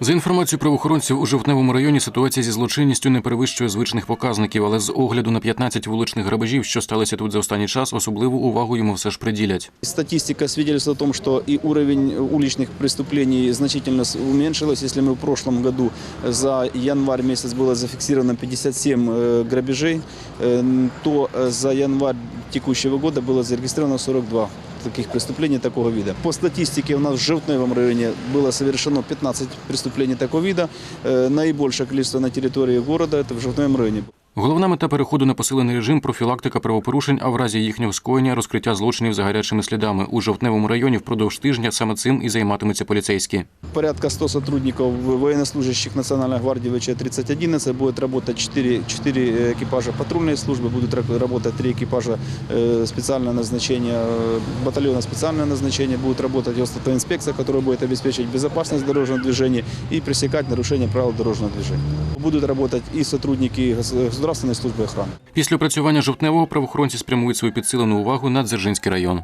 За інформацією правоохоронців, у жовтневому районі ситуація зі злочинністю не перевищує звичних показників, але з огляду на 15 вуличних грабежів, що сталися тут за останній час, особливу увагу йому все ж приділять. Статистика свидетельствует о том, что и уровень уличных преступлений значительно с- уменьшилось. Если мы в прошлом году за январь месяц было зафиксировано 57 э, грабежей, э, то э, за январь текущего года было зарегистрировано 42 таких преступлений такого вида. По статистике у нас в Желтневом районе было совершено 15 преступлений такого вида. Э, Наибольшее количество на территории города это в Желтневом районе. Головна мета переходу на посилений режим профілактика правопорушень, а в разі їхнього скоєння розкриття злочинів за гарячими слідами. У жовтневому районі впродовж тижня саме цим і займатимуться поліцейські. Порядка 100 сотрудников военнослужащих Национальной гвардии ВЧ-3011 будет работать 4, 4 экипажа патрульной службы, будут ра- работать 3 экипажа э, специального назначения, э, батальона специального назначения, будет работать автоинспекция, которая будет обеспечивать безопасность дорожного движения и пресекать нарушения правил дорожного движения. Будут работать и сотрудники гос- государственной служби охорони. Після опрацювання жовтневого правоохоронці спрямують свою підсилену увагу на Дзержинський район.